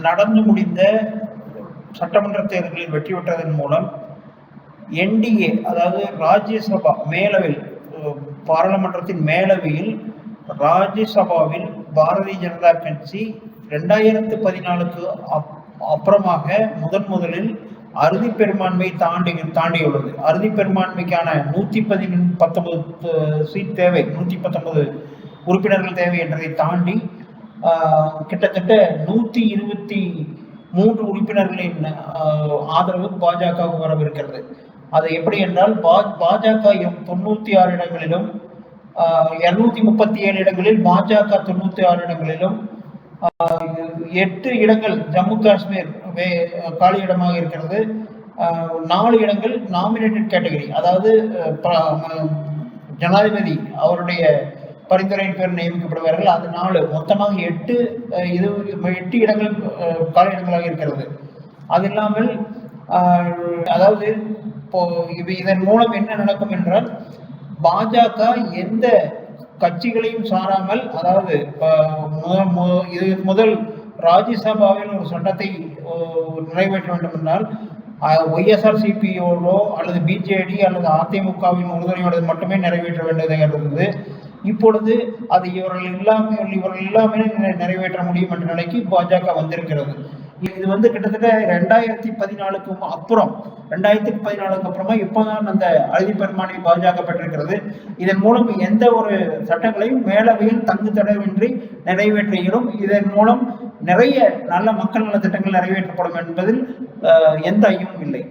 நடந்து முடிந்த சட்டமன்ற தேர்தலில் வெற்றி பெற்றதன் மூலம் என்டிஏ அதாவது ராஜ்யசபா மேலவையில் பாராளுமன்றத்தின் மேலவையில் ராஜ்யசபாவில் பாரதிய ஜனதா கட்சி ரெண்டாயிரத்து பதினாலுக்கு அப் அப்புறமாக முதன் முதலில் அறுதி பெரும்பான்மை தாண்டி தாண்டியுள்ளது. அறுதி பெரும்பான்மைக்கான நூற்றி பதினொன்று பத்தொன்பது சீட் தேவை நூற்றி பத்தொன்பது உறுப்பினர்கள் தேவை என்றதை தாண்டி கிட்டத்தட்ட நூற்றி இருபத்தி மூன்று உறுப்பினர்களின் ஆதரவு பாஜகவுக்கு வரவிருக்கிறது. அது எப்படி என்றால் பா- பாஜக எம் தொண்ணூற்றி ஆறு இடங்களிலும் இருநூத்தி முப்பத்தி ஏழு இடங்களில் பாஜக தொண்ணூத்தி ஆறு இடங்களிலும் எட்டு இடங்கள் ஜம்மு காஷ்மீர் வே காலி இடமாக இருக்கிறது. நாலு இடங்கள் நாமினேட்டட் கேட்டகரி அதாவது ப- ம- ஜனாதிபதி அவருடைய பரிந்துரையின் பேர் நியமிக்கப்படுவார்கள். அது நாலு மொத்தமாக எட்டு இது எட்டு இடங்கள் கால இடங்களாக இருக்கிறது. அது இல்லாமல் அதாவது இப்போ இது இதன் மூலம் என்ன நடக்கும் என்றால் பாஜக எந்த கட்சிகளையும் சாராமல் அதாவது இது முதல் ராஜ்யசபாவில் ஒரு சட்டத்தை நிறைவேற்ற வேண்டும் என்றால் ஒய்எஸ்ஆர் சிபியோடோ அல்லது பிஜேடி அல்லது அதிமுகவின் உறுதுணையோடு மட்டுமே நிறைவேற்ற வேண்டியதாக இருந்தது. இப்பொழுது அது இவர்கள் இல்லாமல் இவர்கள் இல்லாமல் நிறைவேற்ற முடியும் என்ற நிலைக்கு பாஜக வந்திருக்கிறது. இது வந்து கிட்டத்தட்ட ரெண்டாயிரத்தி பதினாலுக்கு அப்புறம் ரெண்டாயிரத்தி பதினாலுக்கு அப்புறமா இப்போதான் அந்த அழுதி பெருமானை பாஜக பெற்றிருக்கிறது. இதன் மூலம் எந்த ஒரு சட்டங்களையும் மேலவையில் தங்கு தடவின்றி நிறைவேற்ற இயலும் இதன் மூலம் நிறைய நல்ல மக்கள் நல திட்டங்கள் நிறைவேற்றப்படும் என்பதில் எந்த ஐயமும் இல்லை.